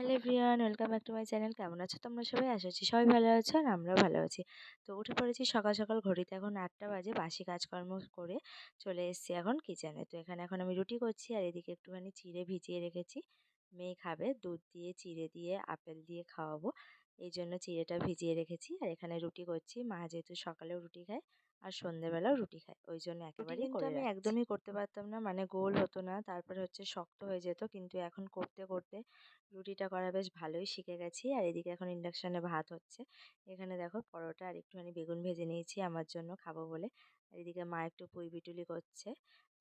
Hello everyone, welcome back to my channel. কেমন আছো তোমরা সবাই? আশা করছি সবাই ভালো আছো আর আমরাও ভালো আছি। তো উঠে পড়েছি সকাল সকাল, ঘড়িতে এখন আটটা বাজে, বাসি কাজকর্ম করে চলে এসেছি এখন কিচেনে তো এখানে এখন আমি রুটি করছি আর এদিকে একটুখানি চিড়ে ভিজিয়ে রেখেছি। মেয়ে খাবে, দুধ দিয়ে, চিড়ে দিয়ে, আপেল দিয়ে খাওয়াবো। এই জন্য চিড়েটা ভিজিয়ে রেখেছি আর এখানে রুটি করছি। মা যেহেতু সকালেও রুটি খায় আর সন্ধেবেলাও রুটি খাই। ওই জন্য একেবারেই কিন্তু আমি একদমই করতে পারতাম না। মানে গোল হতো না। তারপরে হচ্ছে শক্ত হয়ে যেত। কিন্তু এখন করতে করতে রুটিটা করা বেশ ভালোই শিখে গেছি। আর এদিকে এখন ইন্ডাকশানে ভাত হচ্ছে। এখানে দেখো পরোটা আর একটুখানি বেগুন ভেজে নিয়েছি আমার জন্য খাব বলে। আর এদিকে মা একটু পুই বিটুলি করছে।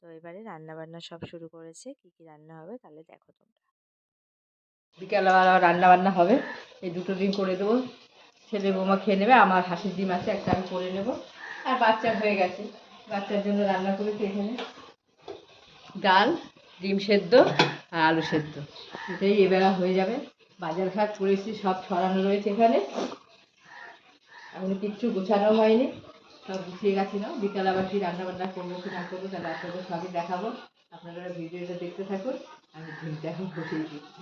তো এবারে রান্না বান্না সব শুরু করেছে। কি কি রান্না হবে তাহলে দেখো তোমরা। বিকেলবেলা রান্না বান্না হবে। এই দুটো ডিম করে দেবো। ছেলে বৌমা খেয়ে নেবে। আমার হাসির ডিম আছে একটা আমি করে নেব। আর বাচ্চা হয়ে গেছে। বাচ্চার জন্য রান্না করেছি এখানে ডাল, ডিম সেদ্ধ আর আলু সেদ্ধ। এটাই এবেলা হয়ে যাবে। বাজার ঘাট করেছি সব ছড়ানো রয়েছে এখানে। এখন কিচ্ছু গোছানো হয়নি। সব গুছিয়ে গেছি না। বিকাল আবার কি রান্না বান্না করব কি না করব, তাহলে আপনাদের সবই দেখাবো। আপনারা ভিডিওটা দেখতে থাকুন। আমি ডিমটা এখন বসিয়ে দিচ্ছি।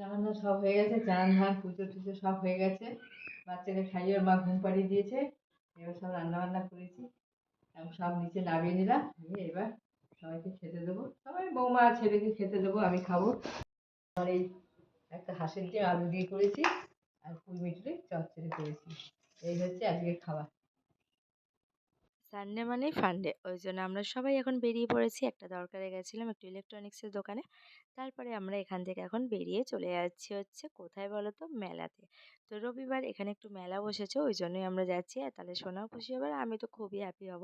রান্না বান্না সব হয়ে গেছে চান ধান পুজো টুজো সব হয়ে গেছে। বাচ্চাকে খাইয়ে মা ঘুম পাড়িয়ে দিয়েছে, এবার সব রান্না বান্না করেছি। এখন সব নিচে নামিয়ে নিলাম, নিয়ে এবার সবাইকে খেতে দেবো। সবাই বৌমা ছেলেকে খেতে দেবো, আমি খাব। আর এই একটা হাঁসের ডিম আলু দিয়ে করেছি আর পুঁই মিটুলি চচ্চড়ি করেছি। এই হচ্ছে আজকে খাবার। সানডে মানেই ফান্ডে ওই জন্য আমরা সবাই এখন বেরিয়ে পড়েছি। একটা দরকারে গেছিলাম, একটু ইলেকট্রনিক্সের দোকানে। তারপরে আমরা এখান থেকে এখন বেরিয়ে চলে যাচ্ছি হচ্ছে, কোথায় বলো তো মেলাতে। তো রবিবার এখানে একটু মেলা বসেছে, ওই জন্যই আমরা যাচ্ছি। আর তাহলে সোনাও খুশি হবে আমি তো খুবই হ্যাপি হব।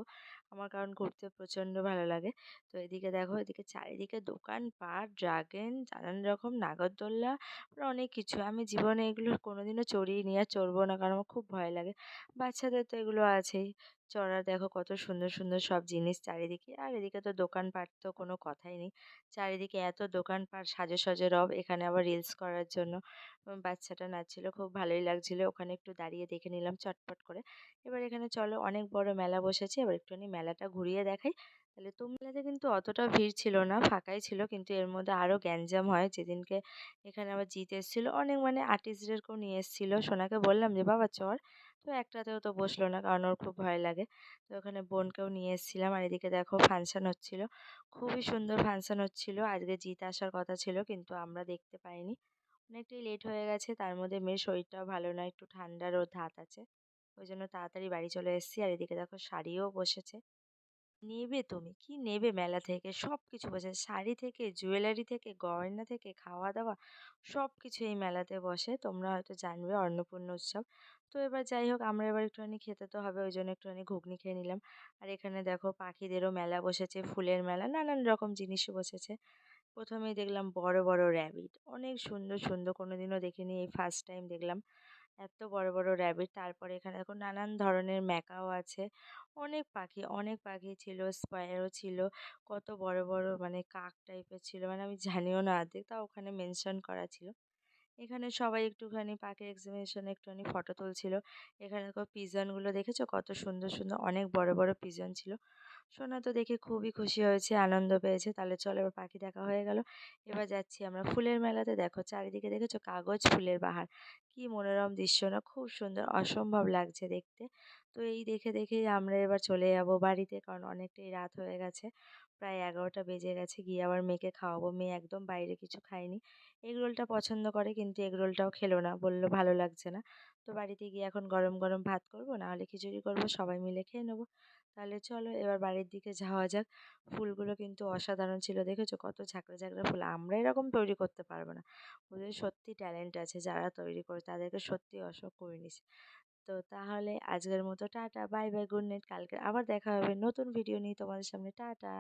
আমার কারণ ঘুরতে প্রচণ্ড ভালো লাগে। তো এদিকে দেখো, এদিকে চারিদিকে দোকান পাট ড্রাগন নানান রকম নাগরদোল্লা আর অনেক কিছু। আমি জীবনে এগুলো কোনোদিনও চড়িয়ে নিয়ে আর চড়বো না, কারণ আমার খুব ভয় লাগে। বাচ্চাদের তো এগুলো আছেই। চড়ার দেখো কত সুন্দর সুন্দর সব জিনিস চারিদিকে। আর এদিকে তো দোকানপাট তো কোনো কথাই নেই। চারিদিকে এত দোকানপাট সাজে সাজে রব, এখানে আবার রিলস করার জন্য। বাচ্চাটা নাচছিল, খুব ভালোই লাগছিল। ওখানে একটু দাঁড়িয়ে দেখে নিলাম চটপট করে। এবার এখানে চলো, অনেক বড় মেলা বসেছে। এবার একটুখানি মেলাটা ঘুরিয়ে দেখাই। তাহলে মেলাতে কিন্তু অতটা ভিড় ছিল না, ফাঁকাই ছিল। কিন্তু এর মধ্যে আরও গ্যাঞ্জাম হয়। যেদিনকে এখানে আবার জিত এসেছিল, অনেক মানে আর্টিস্টদেরকেও নিয়ে এসেছিল। সোনাকে বললাম যে, বাবা চর তো একটাতেও তো বসল না, কারণ ওর খুব ভয় লাগে। তো ওখানে বোনকেও নিয়ে এসেছিলাম। আর এদিকে দেখো, ফাংশান হচ্ছিল। খুবই সুন্দর ফাংশান হচ্ছিল। আজকে জিত আসার কথা ছিল, কিন্তু আমরা দেখতে পাইনি। অনেকটাই লেট হয়ে গেছে। তার মধ্যে মেয়ের শরীরটাও ভালো না, একটু ঠান্ডার ও ধাত আছে। ওই জন্য তাড়াতাড়ি বাড়ি চলে এসেছি। আর এদিকে দেখো, শাড়িও বসেছে। নেবে তুমি? কি নেবে মেলা থেকে? সব কিছু বসে, শাড়ি থেকে, জুয়েলারি থেকে, গয়না থেকে খাওয়া দাওয়া সব কিছু এই মেলাতে বসে। তোমরা হয়তো জানবে অন্নপূর্ণা উৎসব। তো এবার যাই হোক, আমরা এবার একটুখানি খেতে তো হবে ওই জন্য একটুখানি ঘুগনি খেয়ে নিলাম। আর এখানে দেখো পাখিদেরও মেলা বসেছে, ফুলের মেলা, নানান রকম জিনিসও বসেছে। প্রথমেই দেখলাম বড় বড় র্যাবিট। অনেক সুন্দর সুন্দর, কোনোদিনও দেখিনি, এই ফার্স্ট টাইম দেখলাম। এত বড় বড় র্যাবিট তারপরে এখানে দেখো নানান ধরনের ম্যাকাও আছে। অনেক পাখি অনেক পাখি ছিল স্পায়ারও ছিল। কত বড় বড় মানে কাক টাইপের ছিল। মানে আমি জানিও না অর্ধেক তা ওখানে মেনশন করা ছিল। এখানে সবাই একটুখানি পাখির এক্সিবিশনে একটুখানি ফটো তুলছিল। এখানে দেখো পিজনগুলো দেখেছ? কত সুন্দর সুন্দর অনেক বড় বড় পিজন ছিল। সোনা তো দেখে খুবই খুশি হয়েছে, আনন্দ পেয়েছে। তাহলে চলো এবার পাখি দেখা হয়ে গেল। এবার যাচ্ছি আমরা ফুলের মেলাতে। দেখো চারিদিকে দেখেছ কাগজ ফুলের বাহার কি মনোরম দৃশ্য না, খুব সুন্দর, অসম্ভব লাগছে দেখতে। তো এই দেখে দেখেই আমরা এবার চলে যাব বাড়িতে, কারণ অনেকটাই রাত হয়ে গেছে। প্রায় এগারোটা বেজে গেছে, গিয়ে আবার মেয়েকে খাওয়াবো। মেয়ে একদম বাইরে কিছু খায়নি। এগরোলটা পছন্দ করে, কিন্তু এগরোলটাও খেলো না, বলল ভালো লাগছে না। তো বাড়িতে গিয়ে এখন গরম গরম ভাত করব, নাহলে খিচুড়ি করব, সবাই মিলে খেয়ে নেব। তাহলে চলো এবার বাড়ির দিকে যাওয়া যাক। ফুলগুলো কিন্তু অসাধারণ ছিল, দেখেছ? কত ঝাঁকড়া ঝাঁকড়া ফুল। আমরা এরকম তৈরি করতে পারব না। ওদের সত্যি ট্যালেন্ট আছে যারা তৈরি করে, তাদেরকে সত্যি অশোক করে তো তাহলে আজকের মতো tata, bye bye, good night, কালকে আবার দেখা হবে নতুন ভিডিও নিয়ে তোমাদের সামনে। টাটা!